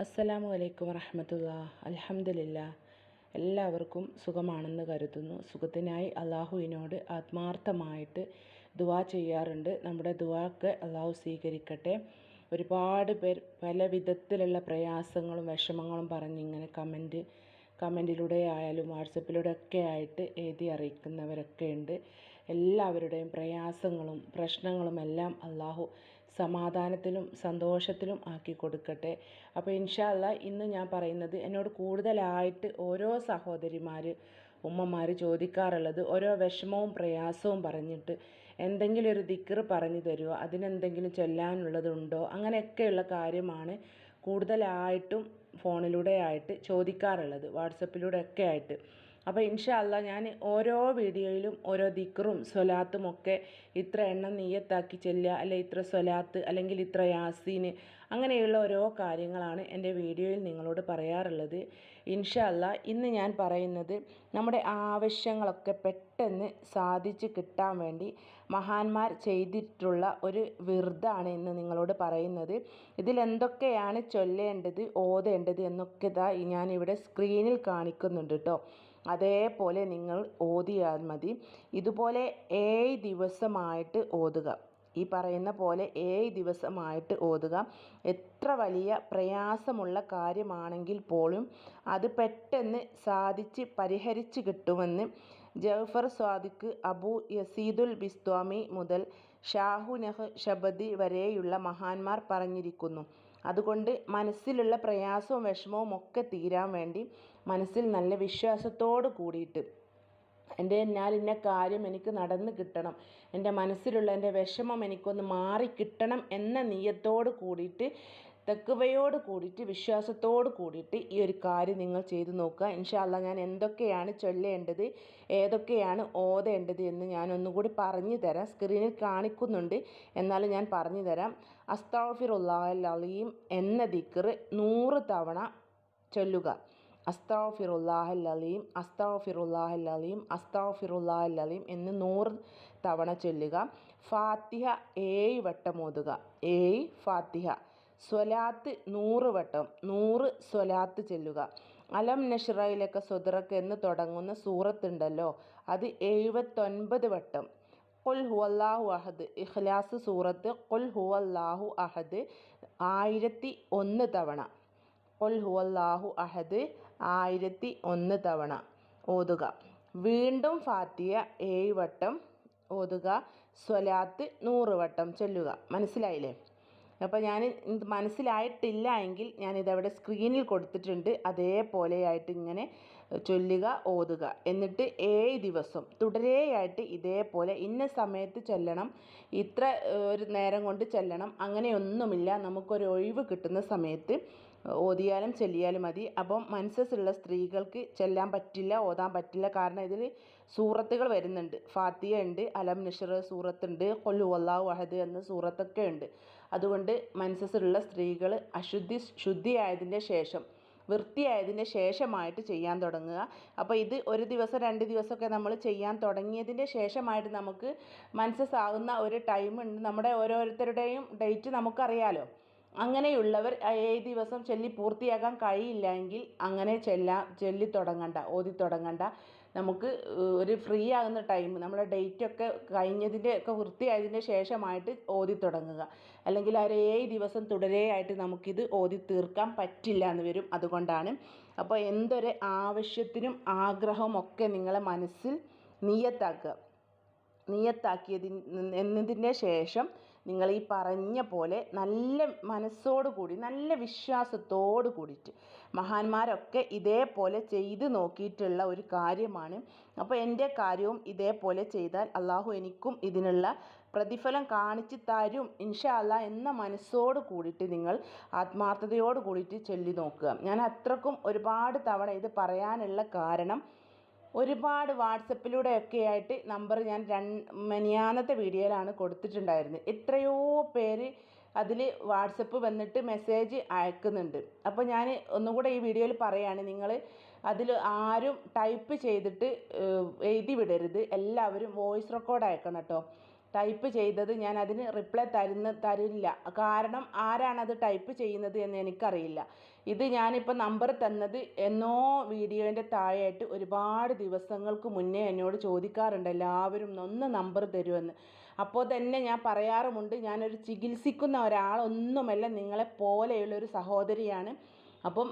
അസ്സലാമു അലൈക്കും വറഹമത്തുള്ള അലഹമില്ല എല്ലാവർക്കും സുഖമാണെന്ന് കരുതുന്നു. സുഖത്തിനായി അള്ളാഹുവിനോട് ആത്മാർത്ഥമായിട്ട് ദുവാ ചെയ്യാറുണ്ട്. നമ്മുടെ ദുവാക്ക് അള്ളാഹു സ്വീകരിക്കട്ടെ. ഒരുപാട് പേർ പല വിധത്തിലുള്ള പ്രയാസങ്ങളും വിഷമങ്ങളും പറഞ്ഞിങ്ങനെ കമന്റ് കമന്റിലൂടെ ആയാലും വാട്സപ്പിലൂടെ ഒക്കെ ആയിട്ട് എഴുതി അറിയിക്കുന്നവരൊക്കെ ഉണ്ട്. എല്ലാവരുടെയും പ്രയാസങ്ങളും പ്രശ്നങ്ങളും എല്ലാം അള്ളാഹു സമാധാനത്തിലും സന്തോഷത്തിലും ആക്കി കൊടുക്കട്ടെ. അപ്പോൾ ഇൻഷാല്ല ഇന്ന് ഞാൻ പറയുന്നത് എന്നോട് കൂടുതലായിട്ട് ഓരോ സഹോദരിമാർ ഉമ്മമാർ ചോദിക്കാറുള്ളത് ഓരോ വിഷമവും പ്രയാസവും പറഞ്ഞിട്ട് എന്തെങ്കിലും ഒരു ദിക്കർ പറഞ്ഞു തരുമോ അതിനെന്തെങ്കിലും ചൊല്ലാനുള്ളതുണ്ടോ? അങ്ങനെയൊക്കെയുള്ള കാര്യമാണ് കൂടുതലായിട്ടും ഫോണിലൂടെ ആയിട്ട് ചോദിക്കാറുള്ളത് വാട്സപ്പിലൂടെ ഒക്കെ ആയിട്ട്. അപ്പോൾ ഇൻഷാല്ല ഞാൻ ഓരോ വീഡിയോയിലും ഓരോ ദിക്റും സ്വലാത്തും ഒക്കെ ഇത്ര എണ്ണം നീയത്താക്കി ചെല്ലുക അല്ലെ ഇത്ര സ്വലാത്ത് അല്ലെങ്കിൽ ഇത്ര യാസീന് അങ്ങനെയുള്ള ഓരോ കാര്യങ്ങളാണ് എന്റെ വീഡിയോയിൽ നിങ്ങളോട് പറയാറുള്ളത്. ഇൻഷാല്ല ഇന്ന് ഞാൻ പറയുന്നത് നമ്മുടെ ആവശ്യങ്ങളൊക്കെ പെട്ടെന്ന് സാധിച്ച് കിട്ടാൻ വേണ്ടി മഹാന്മാർ ചെയ്തിട്ടുള്ള ഒരു വിറുതാണ് ഇന്ന് നിങ്ങളോട് പറയുന്നത്. ഇതിലെന്തൊക്കെയാണ് ചൊല്ലേണ്ടത് ഓതേണ്ടത് എന്നൊക്കെ ഇതാ ഞാനിവിടെ സ്ക്രീനിൽ കാണിക്കുന്നുണ്ട് കേട്ടോ അതേപോലെ നിങ്ങൾ ഓതിയാൽ മതി. ഇതുപോലെ ഏഴ് ദിവസമായിട്ട് ഓതുക. ഈ പറയുന്ന പോലെ ഏഴ് ദിവസമായിട്ട് ഓതുക. എത്ര വലിയ പ്രയാസമുള്ള കാര്യമാണെങ്കിൽ പോലും അത് പെട്ടെന്ന് സാധിച്ച് പരിഹരിച്ച് കിട്ടുമെന്ന് ജഫർ സ്വാദിഖ് അബു യസീദുൽ ബിസ്വാമി മുതൽ ഷാഹു നഹ് ഷബദി വരെയുള്ള മഹാന്മാർ പറഞ്ഞിരിക്കുന്നു. അതുകൊണ്ട് മനസ്സിലുള്ള പ്രയാസവും വിഷമവും ഒക്കെ തീരാൻ വേണ്ടി മനസ്സിൽ നല്ല വിശ്വാസത്തോട് കൂടിയിട്ട്. എന്റെ എന്നാൽ ഇന്ന കാര്യം എനിക്ക് നടന്ന് കിട്ടണം. എന്റെ മനസ്സിലുള്ള എന്റെ വിഷമം എനിക്കൊന്ന് മാറി കിട്ടണം എന്ന നീയത്തോട് കൂടിയിട്ട് തെക്കുവയോട് കൂടിയിട്ട് വിശ്വാസത്തോട് കൂടിയിട്ട് ഈ ഒരു കാര്യം നിങ്ങൾ ചെയ്തു നോക്കുക. ഇൻഷാല്ല ഞാൻ എന്തൊക്കെയാണ് ചൊല്ലേണ്ടത് ഏതൊക്കെയാണ് ഓതേണ്ടത് എന്ന് ഞാൻ ഒന്നുകൂടി പറഞ്ഞു തരാം. സ്ക്രീനിൽ കാണിക്കുന്നുണ്ട്. എന്നാലും ഞാൻ പറഞ്ഞു തരാം. അസ്താഫിറുല്ലാഹൽ അലീം എന്ന ദിക്കറ് നൂറ് തവണ ചൊല്ലുക. അസ്താഫിറുല്ലാഹൽ അലീം അസ്താഫിറുല്ലാഹൽ അലീം അസ്താഫിറുല്ലാഹൽ അലീം എന്ന് നൂറ് തവണ ചൊല്ലുക. ഫാത്തിഹ ഏഴ് വട്ടം ഓതുക. ഏയ് ഫാത്തിഹ. സ്വലാത്ത് നൂറ് വട്ടം. നൂറ് സ്വലാത്ത് ചെല്ലുക. അലം നഷ്റയിലൊക്കെ സ്വദറക്ക് എന്ന് തുടങ്ങുന്ന സൂറത്തുണ്ടല്ലോ അത് എഴുപത്തൊൻപത് വട്ടം. കൊൽ ഹുവല്ലാഹു അഹദ്. ഇഖ്ലാസ് സൂറത്ത് കൊൽ ഹുവല്ലാഹു അഹദ് ആയിരത്തി ഒന്ന് തവണ. കൊൽ ഹുവല്ലാഹു അഹദ് ആയിരത്തി ഒന്ന് തവണ ഓതുക. വീണ്ടും ഫാത്തിയ ഏഴ് വട്ടം ഓതുക. സ്വലാത്ത് നൂറ് വട്ടം ചൊല്ലുക. മനസ്സിലായില്ലേ? അപ്പോൾ ഞാൻ മനസ്സിലായിട്ടില്ല എങ്കിൽ ഞാനിതവിടെ സ്ക്രീനിൽ കൊടുത്തിട്ടുണ്ട്. അതേപോലെയായിട്ട് ഇങ്ങനെ ചൊല്ലുക ഓതുക. എന്നിട്ട് ഏഴ് ദിവസം തുടരെയായിട്ട് ഇതേപോലെ ഇന്ന സമയത്ത് ചൊല്ലണം ഇത്ര ഒരു നേരം കൊണ്ട് ചൊല്ലണം അങ്ങനെയൊന്നുമില്ല. നമുക്കൊരു ഒഴിവ് കിട്ടുന്ന സമയത്ത് ഓതിയാലും ചൊല്ലിയാലും മതി. അപ്പം മനസ്സുള്ള സ്ത്രീകൾക്ക് ചെല്ലാൻ പറ്റില്ല ഓതാൻ പറ്റില്ല. കാരണം ഇതിൽ സൂറത്തുകൾ വരുന്നുണ്ട്. ഫാത്തിയ ഉണ്ട് അലം നിഷർ സൂറത്തുണ്ട് കൊല്ലു അള്ളാഹു അഹദ് എന്ന സൂറത്തൊക്കെ ഉണ്ട്. അതുകൊണ്ട് മനസ്സുള്ള സ്ത്രീകൾ അശുദ്ധി ശുദ്ധിയായതിന്റെ ശേഷം വൃത്തിയായതിന് ശേഷമായിട്ട് ചെയ്യാൻ തുടങ്ങുക. അപ്പോൾ ഇത് ഒരു ദിവസം രണ്ട് ദിവസമൊക്കെ നമ്മൾ ചെയ്യാൻ തുടങ്ങിയതിന്റെ ശേഷമായിട്ട് നമുക്ക് മനസ്സാകുന്ന ഒരു ടൈം ഉണ്ട് നമ്മുടെ ഓരോരുത്തരുടെയും ഡേറ്റ് നമുക്കറിയാലോ. അങ്ങനെയുള്ളവർ ഏഴ് ദിവസം ചൊല്ലി പൂർത്തിയാക്കാൻ കഴിയില്ലെങ്കിൽ അങ്ങനെ ചെല്ലാം ചൊല്ലി തുടങ്ങണ്ട ഓതി തുടങ്ങണ്ട. നമുക്ക് ഒരു ഫ്രീ ആകുന്ന ടൈം നമ്മുടെ ഡേറ്റ് ഒക്കെ കഴിഞ്ഞതിന്റെ ഒക്കെ വൃത്തിയായതിന്റെ ശേഷമായിട്ട് ഓതി തുടങ്ങുക. അല്ലെങ്കിൽ ആ ഏഴ് ദിവസം തുടരെയായിട്ട് നമുക്കിത് ഓതി തീർക്കാൻ പറ്റില്ല എന്ന് വരും. അതുകൊണ്ടാണ്. അപ്പോൾ എന്തൊരു ആവശ്യത്തിനും ആഗ്രഹമൊക്കെ നിങ്ങളെ മനസ്സിൽ നിയത്താക്കുക. നീയത്താക്കിയതിന് എന്നതിന്റെ ശേഷം നിങ്ങൾ ഈ പറഞ്ഞ പോലെ നല്ല മനസ്സോട് കൂടി നല്ല വിശ്വാസത്തോടു കൂടിയിട്ട് മഹാന്മാരൊക്കെ ഇതേപോലെ ചെയ്ത് നോക്കിയിട്ടുള്ള ഒരു കാര്യമാണ്. അപ്പോൾ എന്റെ കാര്യവും ഇതേപോലെ ചെയ്താൽ അള്ളാഹു എനിക്കും ഇതിനുള്ള പ്രതിഫലം കാണിച്ചു തരും ഇൻഷാ അല്ല എന്ന മനസ്സോട് കൂടിയിട്ട് നിങ്ങൾ ആത്മാർത്ഥതയോട് കൂടിയിട്ട് ചൊല്ലി നോക്കുക. ഞാൻ അത്രക്കും ഒരുപാട് തവണ ഇത് പറയാനുള്ള കാരണം ഒരുപാട് വാട്സപ്പിലൂടെയൊക്കെ ആയിട്ട് നമ്പർ ഞാൻ മെനിയാന്നത്തെ വീഡിയോയിലാണ് കൊടുത്തിട്ടുണ്ടായിരുന്നത്. എത്രയോ പേര് അതിൽ വാട്സപ്പ് വന്നിട്ട് മെസ്സേജ് അയക്കുന്നുണ്ട്. അപ്പോൾ ഞാൻ ഒന്നുകൂടെ ഈ വീഡിയോയിൽ പറയുകയാണ് നിങ്ങൾ അതിൽ ആരും ടൈപ്പ് ചെയ്തിട്ട് എഴുതി വിടരുത്. എല്ലാവരും വോയിസ് റെക്കോർഡ് അയക്കണം കേട്ടോ. ടൈപ്പ് ചെയ്തത് ഞാൻ അതിന് റിപ്ലൈ തരുന്ന തരില്ല. കാരണം ആരാണത് ടൈപ്പ് ചെയ്യുന്നത് എന്ന് എനിക്കറിയില്ല. ഇത് ഞാനിപ്പോൾ നമ്പർ തന്നത് എന്നോ വീഡിയോന്റെ താഴെയായിട്ട് ഒരുപാട് ദിവസങ്ങൾക്ക് മുന്നേ എന്നോട് ചോദിക്കാറുണ്ട് എല്ലാവരും ഒന്ന് നമ്പർ തരുമെന്ന് അപ്പോൾ തന്നെ ഞാൻ പറയാറുമുണ്ട് ഞാനൊരു ചികിത്സിക്കുന്ന ഒരാളൊന്നുമല്ല നിങ്ങളെ പോലെയുള്ളൊരു സഹോദരിയാണ്. അപ്പം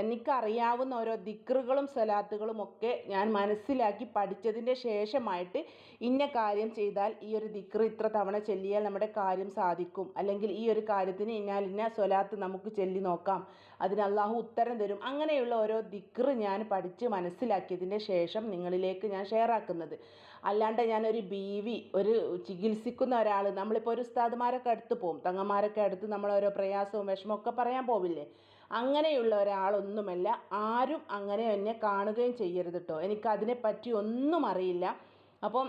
എനിക്കറിയാവുന്ന ഓരോ ദിക്റുകളും സലാത്തുകളും ഒക്കെ ഞാൻ മനസ്സിലാക്കി പഠിച്ചതിന്റെ ശേഷമായിട്ട് ഇന്ന കാര്യം ചെയ്താൽ ഈ ഒരു ദിക്റ് ഇത്ര തവണ ചൊല്ലിയാൽ നമ്മുടെ കാര്യം സാധിക്കും. അല്ലെങ്കിൽ ഈ ഒരു കാര്യത്തിന് ഇന്നാൽ ഇന്ന സ്വലാത്ത് നമുക്ക് ചൊല്ലി നോക്കാം. അതിന് അള്ളാഹു ഉത്തരം തരും. അങ്ങനെയുള്ള ഓരോ ദിക്റ് ഞാൻ പഠിച്ച് മനസ്സിലാക്കിയതിന്റെ ശേഷം നിങ്ങളിലേക്ക് ഞാൻ ഷെയർ ആക്കുന്നത്. അല്ലാണ്ട് ഞാനൊരു ബീവി ഒരു ചികിത്സിക്കുന്ന ഒരാൾ നമ്മളിപ്പോൾ ഒരു ഉസ്താദുമാരൊക്കെ അടുത്ത് പോകും തങ്ങന്മാരൊക്കെ അടുത്ത് നമ്മൾ ഓരോ പ്രയാസവും വിഷമമൊക്കെ പറയാൻ പോവില്ലേ? അങ്ങനെയുള്ള ഒരാളൊന്നുമല്ല. ആരും അങ്ങനെ എന്നെ കാണുകയും ചെയ്യരുത് കേട്ടോ എനിക്കതിനെപ്പറ്റി ഒന്നും അറിയില്ല. അപ്പം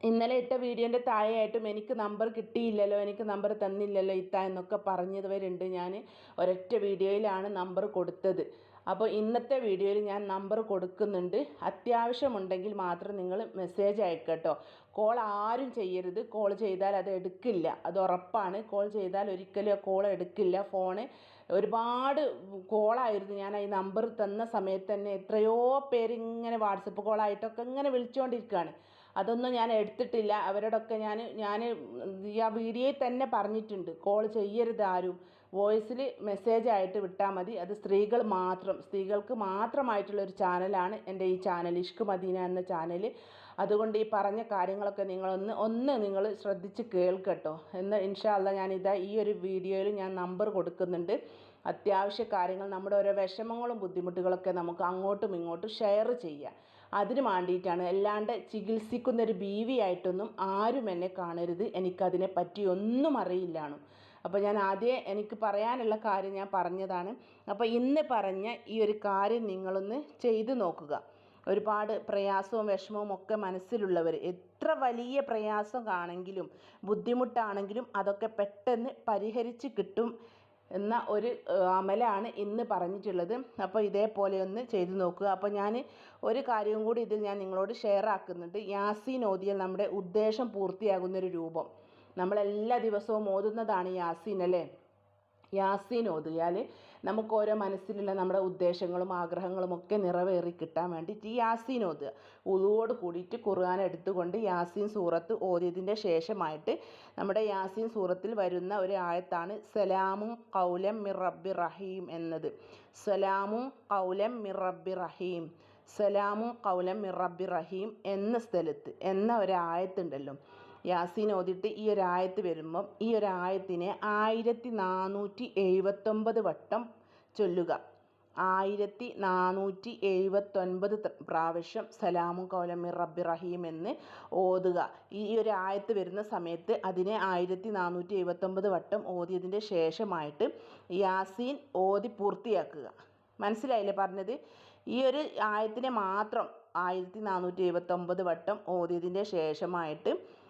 ഇന്നലെ ഇട്ട വീഡിയോന്റെ താഴെയായിട്ടും എനിക്ക് നമ്പർ കിട്ടിയില്ലല്ലോ എനിക്ക് നമ്പർ തന്നില്ലല്ലോ ഇത്ത എന്നൊക്കെ പറഞ്ഞവരുണ്ട് ഞാൻ ഒരൊറ്റ വീഡിയോയിലാണ് നമ്പർ കൊടുത്തത്. അപ്പോൾ ഇന്നത്തെ വീഡിയോയിൽ ഞാൻ നമ്പർ കൊടുക്കുന്നുണ്ട്. അത്യാവശ്യമുണ്ടെങ്കിൽ മാത്രം നിങ്ങൾ മെസ്സേജ് അയക്കട്ടോ കോൾ ആരും ചെയ്യരുത്. കോൾ ചെയ്താൽ അത് എടുക്കില്ല. അത് ഉറപ്പാണ്. കോൾ ചെയ്താൽ ഒരിക്കലും കോൾ എടുക്കില്ല. ഫോണ് ഒരുപാട് കോളായിരുന്നു. ഞാൻ ഈ നമ്പർ തന്ന സമയത്ത് തന്നെ എത്രയോ പേര് ഇങ്ങനെ വാട്സപ്പ് കോളായിട്ടൊക്കെ ഇങ്ങനെ വിളിച്ചുകൊണ്ടിരിക്കുകയാണ് അതൊന്നും ഞാൻ എടുത്തിട്ടില്ല. അവരോടൊക്കെ ഞാൻ ഞാൻ ആ വീഡിയോയിൽ തന്നെ പറഞ്ഞിട്ടുണ്ട്. കോൾ ചെയ്യരുത് ആരും. വോയിസിൽ മെസ്സേജ് ആയിട്ട് വിട്ടാൽ മതി. അത് സ്ത്രീകൾ മാത്രം സ്ത്രീകൾക്ക് മാത്രമായിട്ടുള്ള ഒരു ചാനലാണ് എന്റെ ഈ ചാനൽ. ഇഷ്ക് മദീന എന്ന ചാനൽ. അതുകൊണ്ട് ഈ പറഞ്ഞ കാര്യങ്ങളൊക്കെ നിങ്ങളൊന്ന് ഒന്ന് നിങ്ങൾ ശ്രദ്ധിച്ച് കേൾക്കട്ടോ. എന്ന് ഇൻഷാല്ല ഞാനിതാ ഈ ഒരു വീഡിയോയിൽ ഞാൻ നമ്പർ കൊടുക്കുന്നുണ്ട്. അത്യാവശ്യ കാര്യങ്ങൾ നമ്മുടെ ഓരോ വിഷമങ്ങളും ബുദ്ധിമുട്ടുകളൊക്കെ നമുക്ക് അങ്ങോട്ടും ഇങ്ങോട്ടും ഷെയർ ചെയ്യാം അതിന് വേണ്ടിയിട്ടാണ് അല്ലാണ്ട് ചികിത്സിക്കുന്ന ചികിത്സിക്കുന്നൊരു ബീവിയായിട്ടൊന്നും ആരും എന്നെ കാണരുത്. എനിക്കതിനെ പറ്റി ഒന്നും അറിയില്ലാണ് അപ്പോൾ ഞാൻ ആദ്യം എനിക്ക് പറയാനുള്ള കാര്യം ഞാൻ പറഞ്ഞതാണ്. അപ്പോൾ ഇന്ന് പറഞ്ഞ ഈ ഒരു കാര്യം നിങ്ങളൊന്ന് ചെയ്തു നോക്കുക. ഒരുപാട് പ്രയാസവും വിഷമവും ഒക്കെ മനസ്സിലുള്ളവർ എത്ര വലിയ പ്രയാസം കാണെങ്കിലും ബുദ്ധിമുട്ടാണെങ്കിലും അതൊക്കെ പെട്ടെന്ന് പരിഹരിച്ച് കിട്ടും എന്ന ഒരു അമലാണ് ഇന്ന് പറഞ്ഞിട്ടുള്ളത്. അപ്പോൾ ഇതേപോലെ ഒന്ന് ചെയ്തു നോക്കുക. അപ്പോൾ ഞാൻ ഒരു കാര്യവും കൂടി ഇതിൽ ഞാൻ നിങ്ങളോട് ഷെയർ ആക്കുന്നുണ്ട്. യാസീൻ ഓതിയാൽ നമ്മുടെ ഉദ്ദേശം പൂർത്തിയാകുന്ന ഒരു രൂപം. നമ്മളെല്ലാ ദിവസവും ഓതുന്നതാണ് യാസീൻ അല്ലേ? യാസീൻ ഓതിയാൽ നമുക്ക് ഓരോ മനസ്സിലുള്ള നമ്മുടെ ഉദ്ദേശങ്ങളും ആഗ്രഹങ്ങളും ഒക്കെ നിറവേറി കിട്ടാൻ വേണ്ടിയിട്ട് ഈ യാസീൻ ഓതുക. ഉളുവോട് കൂടിയിട്ട് ഖുർആൻ എടുത്തുകൊണ്ട് യാസീൻ സൂറത്ത് ഓതിയതിന്റെ ശേഷമായിട്ട് നമ്മുടെ യാസീൻ സൂറത്തിൽ വരുന്ന ഒരു ആയത്താണ് സലാമും കൗലം മിർ റബ്ബി റഹീം എന്നത്. സലാമും കൗലം മിർ റബ്ബി റഹീം. സലാമും കൗലം മിർ റബ്ബി റഹീം എന്ന സ്ഥലത്ത് എന്ന ഒരു ആയത്തുണ്ടല്ലോ യാസീൻ ഓതിയിട്ട് ഈ ഒരു ആയത്ത് വരുമ്പം ഈ ഒരു ആയത്തിനെ ആയിരത്തി നാനൂറ്റി എഴുപത്തൊമ്പത് വട്ടം ചൊല്ലുക. ആയിരത്തി നാനൂറ്റി എഴുപത്തൊൻപത് പ്രാവശ്യം സലാമും കൗലമി റബ്ബി റഹീം എന്ന് ഓതുക. ഈ ഒരു ആയത്ത് വരുന്ന സമയത്ത് അതിനെ ആയിരത്തി നാനൂറ്റി എഴുപത്തൊമ്പത് വട്ടം ഓതിയതിന്റെ ശേഷമായിട്ട് യാസീൻ ഓതി പൂർത്തിയാക്കുക. മനസ്സിലായില്ലേ പറഞ്ഞത്? ഈ ഒരു ആയത്തിനെ മാത്രം ആയിരത്തി നാനൂറ്റി എഴുപത്തൊമ്പത് വട്ടം ഓതിയതിന്റെ ശേഷമായിട്ട്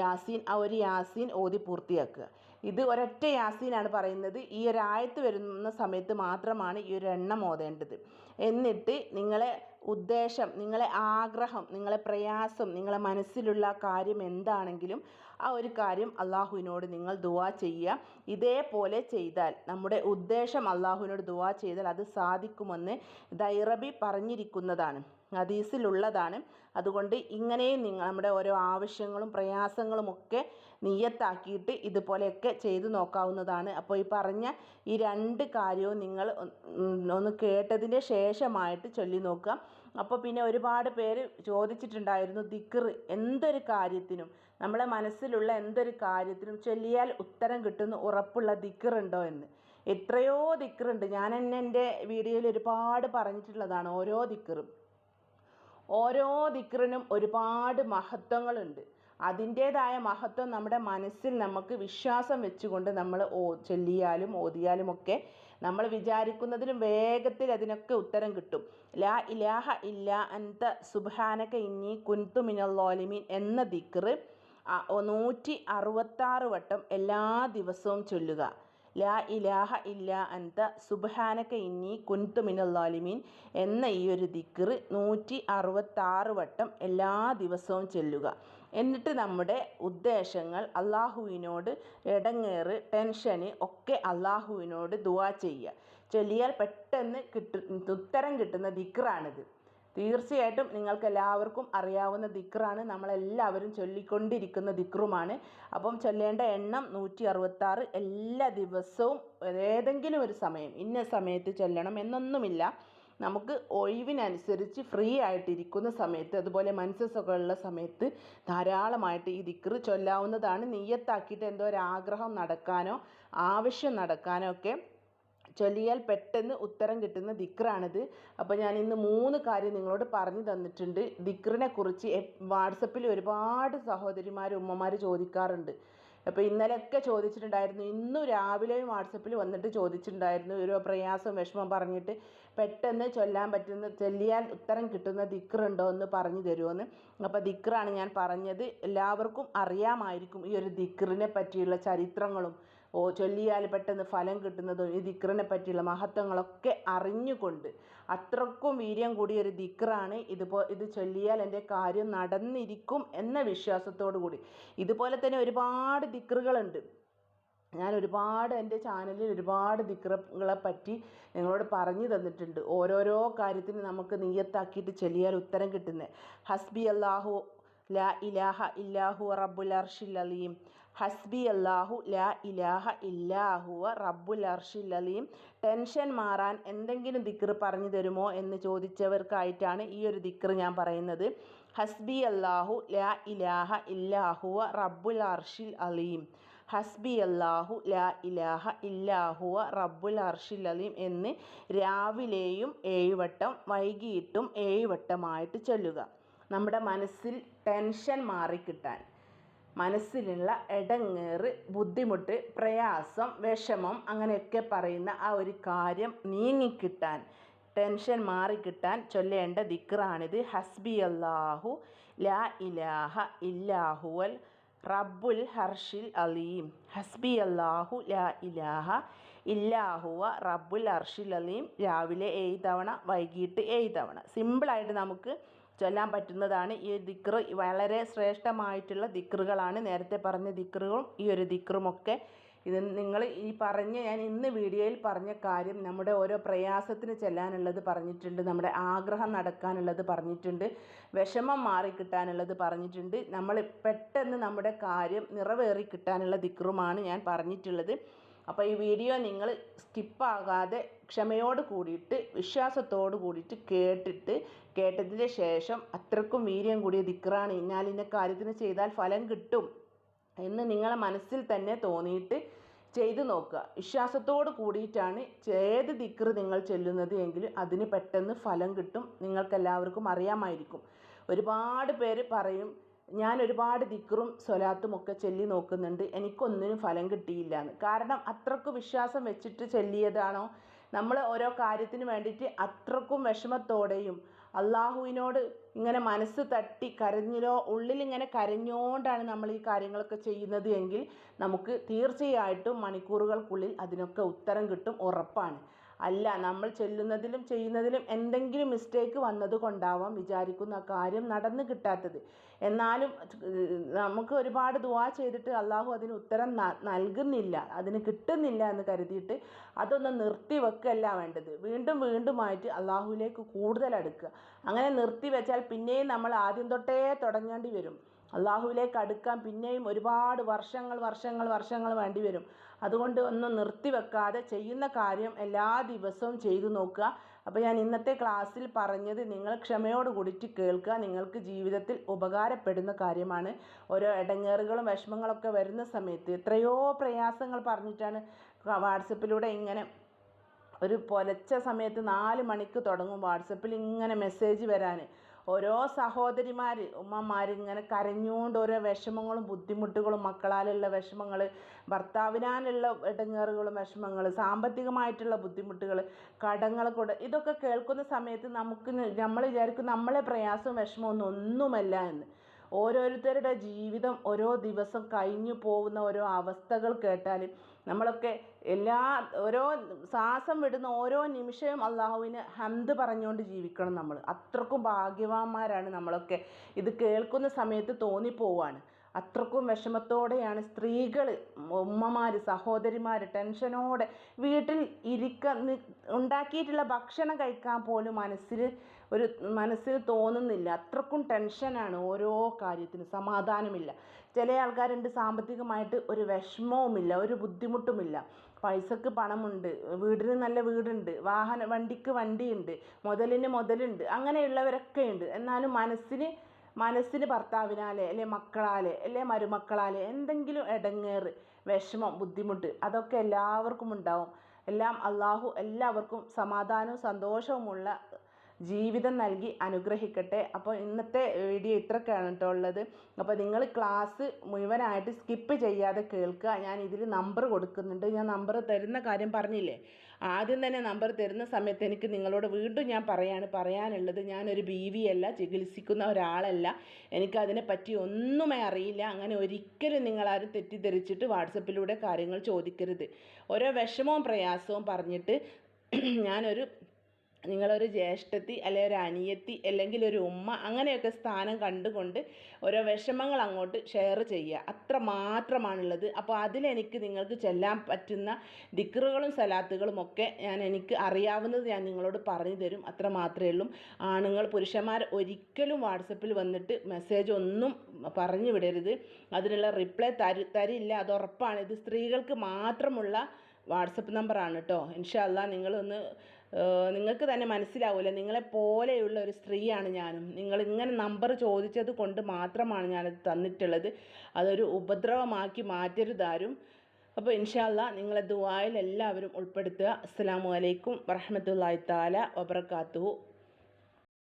യാസീൻ ആ ഒരു യാസീൻ ഓതി പൂർത്തിയാക്കുക. ഇത് ഒരൊറ്റ യാസീനാണ് പറയുന്നത്. ഈ ആയത്ത് വരുന്ന സമയത്ത് മാത്രമാണ് ഈ ഒരു എണ്ണം ഓതേണ്ടത്. എന്നിട്ട് നിങ്ങളെ ഉദ്ദേശം നിങ്ങളെ ആഗ്രഹം നിങ്ങളെ പ്രയാസം നിങ്ങളെ മനസ്സിലുള്ള കാര്യം എന്താണെങ്കിലും ആ ഒരു കാര്യം അള്ളാഹുവിനോട് നിങ്ങൾ ദുവാ ചെയ്യുക. ഇതേപോലെ ചെയ്താൽ നമ്മുടെ ഉദ്ദേശം അള്ളാഹുവിനോട് ദുവാ ചെയ്താൽ അത് സാധിക്കുമെന്ന് ദൈറബി പറഞ്ഞിരിക്കുന്നതാണ്. ഹദീസിലുള്ളതാണ്. അതുകൊണ്ട് ഇങ്ങനെയും നിങ്ങൾ നമ്മുടെ ഓരോ ആവശ്യങ്ങളും പ്രയാസങ്ങളും ഒക്കെ നിയത്താക്കിയിട്ട് ഇതുപോലെയൊക്കെ ചെയ്തു നോക്കാവുന്നതാണ്. അപ്പോൾ ഈ പറഞ്ഞ ഈ രണ്ട് കാര്യവും നിങ്ങൾ ഒന്ന് കേട്ടതിന്റെ ശേഷമായിട്ട് ചൊല്ലി നോക്കാം അപ്പോൾ പിന്നെ ഒരുപാട് പേര് ചോദിച്ചിട്ടുണ്ടായിരുന്നു ദിക്ർ എന്തൊരു കാര്യത്തിനും നമ്മളെ മനസ്സിലുള്ള എന്തൊരു കാര്യത്തിനും ചൊല്ലിയാൽ ഉത്തരം കിട്ടുന്ന ഉറപ്പുള്ള ദിക്കറുണ്ടോ എന്ന്. എത്രയോ ദിക്കറുണ്ട് ഞാൻ തന്നെ എന്റെ വീഡിയോയിൽ ഒരുപാട് പറഞ്ഞിട്ടുള്ളതാണ് ഓരോ ദിക്റും. ഓരോ ദിക്റിനും ഒരുപാട് മഹത്വങ്ങളുണ്ട്. അതിന്റേതായ മഹത്വം നമ്മുടെ മനസ്സിൽ നമുക്ക് വിശ്വാസം വെച്ചുകൊണ്ട് നമ്മൾ ഓ ചൊല്ലിയാലും ഓതിയാലും ഒക്കെ നമ്മൾ വിചാരിക്കുന്നതിലും വേഗത്തിൽ അതിനൊക്കെ ഉത്തരം കിട്ടും. ലാ ഇലാഹ ഇല്ല അന്ത സുബാനക ഇന്നി കുൻതു മിനല്ലോലിമീൻ എന്ന ദിക്റ് നൂറ്റി അറുപത്താറ് വട്ടം എല്ലാ ദിവസവും ചൊല്ലുക. ലാ ഇലാഹ ഇല്ല അൻത സുബ്ഹാനക ഇന്നി കുൻതു മിനല്ലാലിമീൻ എന്ന ഈ ഒരു ദിക്ർ നൂറ്റി അറുപത്താറ് വട്ടം എല്ലാ ദിവസവും ചെല്ലുക. എന്നിട്ട് നമ്മുടെ ഉദ്ദേശങ്ങൾ അള്ളാഹുവിനോട് ഇടങ്ങേറ് ടെൻഷന് ഒക്കെ അള്ളാഹുവിനോട് ദുവാ ചെയ്യുക. ചൊല്ലിയാൽ പെട്ടെന്ന് കിട്ടു ഉത്തരം കിട്ടുന്ന ദിക്റാണിത്. തീർച്ചയായിട്ടും നിങ്ങൾക്ക് എല്ലാവർക്കും അറിയാവുന്ന ദിക്റാണ്. നമ്മളെല്ലാവരും ചൊല്ലിക്കൊണ്ടിരിക്കുന്ന ദിക്റുമാണ്. അപ്പം ചൊല്ലേണ്ട എണ്ണം നൂറ്റി അറുപത്താറ് എല്ലാ ദിവസവും ഏതെങ്കിലും ഒരു സമയം ഇന്ന സമയത്ത് ചൊല്ലണം എന്നൊന്നുമില്ല. നമുക്ക് ഒഴിവിനനുസരിച്ച് ഫ്രീ ആയിട്ടിരിക്കുന്ന സമയത്ത് അതുപോലെ മനസ്സസുഖമുള്ള സമയത്ത് ധാരാളമായിട്ട് ഈ ദിക്റ് ചൊല്ലാവുന്നതാണ്. നെയ്യത്താക്കിയിട്ട് എന്തോ ഒരു ആഗ്രഹം നടക്കാനോ ആവശ്യം നടക്കാനോ ഒക്കെ ചൊല്ലിയാൽ പെട്ടെന്ന് ഉത്തരം കിട്ടുന്ന ദിക്റാണിത്. അപ്പോൾ ഞാൻ ഇന്ന് മൂന്ന് കാര്യം നിങ്ങളോട് പറഞ്ഞു തന്നിട്ടുണ്ട്. ദിക്റിനെ കുറിച്ച് വാട്സപ്പിൽ ഒരുപാട് സഹോദരിമാർ ഉമ്മമാർ ചോദിക്കാറുണ്ട്. അപ്പോൾ ഇന്നലെയൊക്കെ ചോദിച്ചിട്ടുണ്ടായിരുന്നു. ഇന്നും രാവിലെയും വാട്സപ്പിൽ വന്നിട്ട് ചോദിച്ചിട്ടുണ്ടായിരുന്നു. ഒരു പ്രയാസം വിഷമം പറഞ്ഞിട്ട് പെട്ടെന്ന് ചൊല്ലാൻ പറ്റുന്ന ചൊല്ലിയാൽ ഉത്തരം കിട്ടുന്ന ദിക്റുണ്ടോ എന്ന് പറഞ്ഞു തരുമെന്ന് അപ്പോൾ ദിക്റാണ് ഞാൻ പറഞ്ഞത്. എല്ലാവർക്കും അറിയാമായിരിക്കും ഈ ഒരു ദിക്റിനെ പറ്റിയുള്ള ചരിത്രങ്ങളും. ഓ ചൊല്ലിയാൽ പെട്ടെന്ന് ഫലം കിട്ടുന്നത് ഈ ദിക്റിനെ പറ്റിയുള്ള മഹത്വങ്ങളൊക്കെ അറിഞ്ഞുകൊണ്ട് അത്രക്കും വീര്യം കൂടിയ ഒരു ദിക്റാണ്. ഇതുപോ ഇത് ചൊല്ലിയാൽ എന്റെ കാര്യം നടന്നിരിക്കും എന്ന വിശ്വാസത്തോടു കൂടി. ഇതുപോലെ തന്നെ ഒരുപാട് ദിക്റുകളുണ്ട്. ഞാൻ ഒരുപാട് എന്റെ ചാനലിൽ ഒരുപാട് ദിക്റുകളെ പറ്റി നിങ്ങളോട് പറഞ്ഞു തന്നിട്ടുണ്ട്. ഓരോരോ കാര്യത്തിന് നമുക്ക് നീയത്താക്കിയിട്ട് ചൊല്ലിയാൽ ഉത്തരം കിട്ടുന്നത്. ഹസ്ബി അള്ളാഹു ലാ ഇലാഹ ഇല്ലാഹു റബ്ബുൽ അർഷിൽ അലീം. ഹസ്ബി അല്ലാഹു ലാ ഇലാഹ ഇല്ലാഹുവ റബ്ബുൽ അർഷിൽ അലീം ടെൻഷൻ മാറാൻ എന്തെങ്കിലും ദിക്ർ പറഞ്ഞു തരുമോ എന്ന് ചോദിച്ചവർക്കായിട്ടാണ് ഈ ഒരു ദിക്ർ ഞാൻ പറയുന്നത്. ഹസ്ബി അല്ലാഹു ലാ ഇലാഹ ഇല്ലാഹുവ റബ്ബുൽ അർഷിൽ അലീം. ഹസ്ബി അല്ലാഹു ലാ ഇലാഹ ഇല്ലാഹുവ റബ്ബുൽ അർഷിൽ അലീം എന്ന് രാവിലെയും ഏഴുവട്ടം വൈകിട്ടും ഏഴുവട്ടമായിട്ട് ചൊല്ലുക. നമ്മുടെ മനസ്സിൽ ടെൻഷൻ മാറിക്കിട്ടാൻ. മനസ്സിലുള്ള ഇടങ്ങേറ് ബുദ്ധിമുട്ട് പ്രയാസം വിഷമം അങ്ങനെയൊക്കെ പറയുന്ന ആ ഒരു കാര്യം നീങ്ങിക്കിട്ടാൻ ടെൻഷൻ മാറിക്കിട്ടാൻ ചൊല്ലേണ്ട ദിക്റാണിത്. ഹസ്ബി അല്ലാഹു ലാ ഇലാഹ ഇല്ലാഹുവൽ റബ്ബുൽ ഹർഷിൽ അലീം. ഹസ്ബി അല്ലാഹു ലാ ഇലാഹ ഇല്ലാഹുവ റബ്ബുൽ ഹർഷിൽ അലീം. രാവിലെ ഏഴ് തവണ വൈകിട്ട് ഏഴ് തവണ. സിമ്പിളായിട്ട് നമുക്ക് ചൊല്ലാൻ പറ്റുന്നതാണ് ഈ ദിക്റ്. വളരെ ശ്രേഷ്ഠമായിട്ടുള്ള ദിക്റുകളാണ് നേരത്തെ പറഞ്ഞ ദിക്റുകളും ഈ ഒരു ദിക്റുമൊക്കെ. ഇത് നിങ്ങൾ ഈ പറഞ്ഞ ഞാൻ ഇന്ന് വീഡിയോയിൽ പറഞ്ഞ കാര്യം നമ്മുടെ ഓരോ പ്രയാസത്തിന് ചെല്ലാനുള്ളത് പറഞ്ഞിട്ടുണ്ട് നമ്മുടെ ആഗ്രഹം നടക്കാനുള്ളത് പറഞ്ഞിട്ടുണ്ട് വിഷമം മാറിക്കിട്ടാനുള്ളത് പറഞ്ഞിട്ടുണ്ട്. നമ്മൾ പെട്ടെന്ന് നമ്മുടെ കാര്യം നിറവേറി കിട്ടാനുള്ള ദിക്റുമാണ് ഞാൻ പറഞ്ഞിട്ടുള്ളത്. അപ്പോൾ ഈ വീഡിയോ നിങ്ങൾ സ്കിപ്പാകാതെ ക്ഷമയോട് കൂടിയിട്ട് വിശ്വാസത്തോട് കൂടിയിട്ട് കേട്ടിട്ട് കേട്ടതിന് ശേഷം അത്രക്കും വീര്യം കൂടിയ ദിക്റാണ്. ഇന്നാലിന്ന കാര്യത്തിന് ചെയ്താൽ ഫലം കിട്ടും എന്ന് നിങ്ങളെ മനസ്സിൽ തന്നെ തോന്നിയിട്ട് ചെയ്തു നോക്കുക. വിശ്വാസത്തോട് കൂടിയിട്ടാണ് ഏത് ദിക്റ് നിങ്ങൾ ചെല്ലുന്നത് എങ്കിൽ അതിന് പെട്ടെന്ന് ഫലം കിട്ടും. നിങ്ങൾക്കെല്ലാവർക്കും അറിയാമായിരിക്കും. ഒരുപാട് പേര് പറയും ഞാൻ ഒരുപാട് ദിക്റും സ്വലാത്തും ഒക്കെ ചൊല്ലി നോക്കുന്നുണ്ട്. എനിക്കൊന്നിനും ഫലം കിട്ടിയില്ല എന്ന്. കാരണം അത്രക്കും വിശ്വാസം വെച്ചിട്ട് ചൊല്ലിയതാണോ? നമ്മൾ ഓരോ കാര്യത്തിന് വേണ്ടിയിട്ട് അത്രക്കും വിഷമത്തോടെയും അള്ളാഹുവിനോട് ഇങ്ങനെ മനസ്സ് തട്ടി കരഞ്ഞിലോ ഉള്ളിലിങ്ങനെ കരഞ്ഞുകൊണ്ടാണ് നമ്മൾ ഈ കാര്യങ്ങളൊക്കെ ചെയ്യുന്നത് എങ്കിൽ നമുക്ക് തീർച്ചയായിട്ടും മണിക്കൂറുകൾക്കുള്ളിൽ അതിനൊക്കെ ഉത്തരം കിട്ടും ഉറപ്പാണ്. അല്ല നമ്മൾ ചെല്ലുന്നതിലും ചെയ്യുന്നതിലും എന്തെങ്കിലും മിസ്റ്റേക്ക് വന്നത് കൊണ്ടാവാം വിചാരിക്കുന്ന കാര്യം നടന്നു കിട്ടാത്തത്. എന്നാലും നമുക്ക് ഒരുപാട് ദുവാ ചെയ്തിട്ട് അള്ളാഹു അതിന് ഉത്തരം നൽകുന്നില്ല അതിന് കിട്ടുന്നില്ല എന്ന് കരുതിയിട്ട് അതൊന്ന് നിർത്തി വെക്കല്ല വേണ്ടത്. വീണ്ടും വീണ്ടുമായിട്ട് അള്ളാഹുവിലേക്ക് കൂടുതൽ അടുക്കുക. അങ്ങനെ നിർത്തി വെച്ചാൽ പിന്നെയും നമ്മൾ ആദ്യം തൊട്ടേ തുടങ്ങേണ്ടി വരും. അള്ളാഹുവിലേക്ക് അടുക്കാൻ പിന്നെയും ഒരുപാട് വർഷങ്ങൾ വർഷങ്ങൾ വർഷങ്ങൾ വേണ്ടി വരും. അതുകൊണ്ട് ഒന്നും നിർത്തി വെക്കാതെ ചെയ്യുന്ന കാര്യം എല്ലാ ദിവസവും ചെയ്തു നോക്കുക. അപ്പോൾ ഞാൻ ഇന്നത്തെ ക്ലാസ്സിൽ പറഞ്ഞത് നിങ്ങൾ ക്ഷമയോട് കൂടിയിട്ട് കേൾക്കുക. നിങ്ങൾക്ക് ജീവിതത്തിൽ ഉപകാരപ്പെടുന്ന കാര്യമാണ്. ഓരോ ഇടങ്ങേറുകളും വിഷമങ്ങളൊക്കെ വരുന്ന സമയത്ത് എത്രയോ പ്രയാസങ്ങൾ പറഞ്ഞിട്ടാണ് വാട്സപ്പിലൂടെ ഇങ്ങനെ ഒരു പൊലച്ച സമയത്ത് നാല് മണിക്ക് തുടങ്ങും വാട്സപ്പിൽ ഇങ്ങനെ മെസ്സേജ് വരാൻ. ഓരോ സഹോദരിമാർ ഉമ്മമാർ ഇങ്ങനെ കരഞ്ഞുകൊണ്ട് ഓരോ വിഷമങ്ങളും ബുദ്ധിമുട്ടുകളും മക്കളാലുള്ള വിഷമങ്ങൾ ഭർത്താവിനാലുള്ള ഇടങ്ങേറുകളും വിഷമങ്ങൾ സാമ്പത്തികമായിട്ടുള്ള ബുദ്ധിമുട്ടുകൾ കടങ്ങൾ കൊണ്ട് ഇതൊക്കെ കേൾക്കുന്ന സമയത്ത് നമുക്ക് നമ്മൾ വിചാരിക്കും നമ്മളെ പ്രയാസവും വിഷമമൊന്നും ഒന്നുമല്ല എന്ന്. ഓരോരുത്തരുടെ ജീവിതം ഓരോ ദിവസം കഴിഞ്ഞു പോകുന്ന ഓരോ അവസ്ഥകൾ കേട്ടാൽ നമ്മളൊക്കെ എല്ലാ ഓരോ ശ്വാസം വിടുന്ന ഓരോ നിമിഷവും അള്ളാഹുവിന് ഹംദ് പറഞ്ഞുകൊണ്ട് ജീവിക്കണം നമ്മൾ. അത്രക്കും ഭാഗ്യവാന്മാരാണ് നമ്മളൊക്കെ. ഇത് കേൾക്കുന്ന സമയത്ത് തോന്നിപ്പോവാണ്. അത്രക്കും വിഷമത്തോടെയാണ് സ്ത്രീകൾ ഉമ്മമാർ സഹോദരിമാർ ടെൻഷനോടെ വീട്ടിൽ ഇരിക്ക ഉണ്ടാക്കിയിട്ടുള്ള ഭക്ഷണം കഴിക്കാൻ പോലും മനസ്സിൽ ഒരു മനസ്സിൽ തോന്നുന്നില്ല. അത്രക്കും ടെൻഷനാണ് ഓരോ കാര്യത്തിനും. സമാധാനമില്ല. ചില ആൾക്കാരുണ്ട് സാമ്പത്തികമായിട്ട് ഒരു വിഷമവുമില്ല ഒരു ബുദ്ധിമുട്ടുമില്ല. പൈസക്ക് പണമുണ്ട് വീടിന് നല്ല വീടുണ്ട് വാഹന വണ്ടിക്ക് വണ്ടിയുണ്ട് മുതലിന് മുതലുണ്ട് അങ്ങനെയുള്ളവരൊക്കെ ഉണ്ട് എന്നാലും മനസ്സിന് മനസ്സിന് ഭർത്താവിനാലെ അല്ലെ മക്കളാലെ അല്ലെ മരുമക്കളാലെ എന്തെങ്കിലും ഇടങ്ങേറ് വിഷമം ബുദ്ധിമുട്ട് അതൊക്കെ എല്ലാവർക്കും ഉണ്ടാവും. എല്ലാം അള്ളാഹു എല്ലാവർക്കും സമാധാനവും സന്തോഷവുമുള്ള ജീവിതം നൽകി അനുഗ്രഹിക്കട്ടെ. അപ്പോൾ ഇന്നത്തെ വീഡിയോ ഇത്രക്കാണ് കേട്ടോ ഉള്ളത്. അപ്പോൾ നിങ്ങൾ ക്ലാസ് മുഴുവനായിട്ട് സ്കിപ്പ് ചെയ്യാതെ കേൾക്കുക. ഞാൻ ഇതിൽ നമ്പർ കൊടുക്കുന്നുണ്ട്. ഞാൻ നമ്പർ തരുന്ന കാര്യം പറഞ്ഞില്ലേ? ആദ്യം തന്നെ നമ്പർ തരുന്ന സമയത്ത് എനിക്ക് നിങ്ങളോട് വീണ്ടും ഞാൻ പറയാണ് പറയാനുള്ളത് ഞാനൊരു ബി വി അല്ല ചികിത്സിക്കുന്ന ഒരാളല്ല. എനിക്കതിനെ പറ്റി ഒന്നുമേ അറിയില്ല. അങ്ങനെ ഒരിക്കലും നിങ്ങളാരും തെറ്റിദ്ധരിച്ചിട്ട് വാട്സപ്പിലൂടെ കാര്യങ്ങൾ ചോദിക്കരുത്. ഓരോ വിഷമവും പ്രയാസവും പറഞ്ഞിട്ട് ഞാനൊരു നിങ്ങളൊരു ജ്യേഷ്ഠത്തി അല്ലെ ഒരു അനിയത്തി അല്ലെങ്കിൽ ഒരു ഉമ്മ അങ്ങനെയൊക്കെ സ്ഥാനം കണ്ടുകൊണ്ട് ഓരോ വിഷമങ്ങൾ അങ്ങോട്ട് ഷെയർ ചെയ്യുക. അത്ര മാത്രമാണുള്ളത്. അപ്പോൾ അതിലെനിക്ക് നിങ്ങൾക്ക് ചെല്ലാൻ പറ്റുന്ന ദിക്റുകളും സലാത്തുകളും ഒക്കെ ഞാൻ എനിക്ക് അറിയാവുന്നത് ഞാൻ നിങ്ങളോട് പറഞ്ഞു തരും. അത്ര മാത്രമേ ഉള്ളൂ. ആണുങ്ങൾ പുരുഷന്മാർ ഒരിക്കലും വാട്സപ്പിൽ വന്നിട്ട് മെസ്സേജ് ഒന്നും പറഞ്ഞു വിടരുത്. അതിനുള്ള റിപ്ലൈ തരു തരില്ല. അത് ഉറപ്പാണ്. ഇത് സ്ത്രീകൾക്ക് മാത്രമുള്ള വാട്സപ്പ് നമ്പറാണ് കേട്ടോ ഇൻഷാല്ല നിങ്ങളൊന്ന് നിങ്ങൾക്ക് തന്നെ മനസ്സിലാവില്ല നിങ്ങളെ പോലെയുള്ള ഒരു സ്ത്രീയാണ് ഞാനും. നിങ്ങൾ ഇങ്ങനെ നമ്പർ ചോദിച്ചത് കൊണ്ട് മാത്രമാണ് ഞാനത് തന്നിട്ടുള്ളത്. അതൊരു ഉപദ്രവമാക്കി മാറ്റരുതാരും അപ്പോൾ ഇൻഷാല്ല നിങ്ങളെ ദുആയിൽ എല്ലാവരും ഉൾപ്പെടുത്തുക. അസ്സലാമു അലൈക്കും വറഹ്മത്തുള്ളാഹി താല വബറകാതുഹു.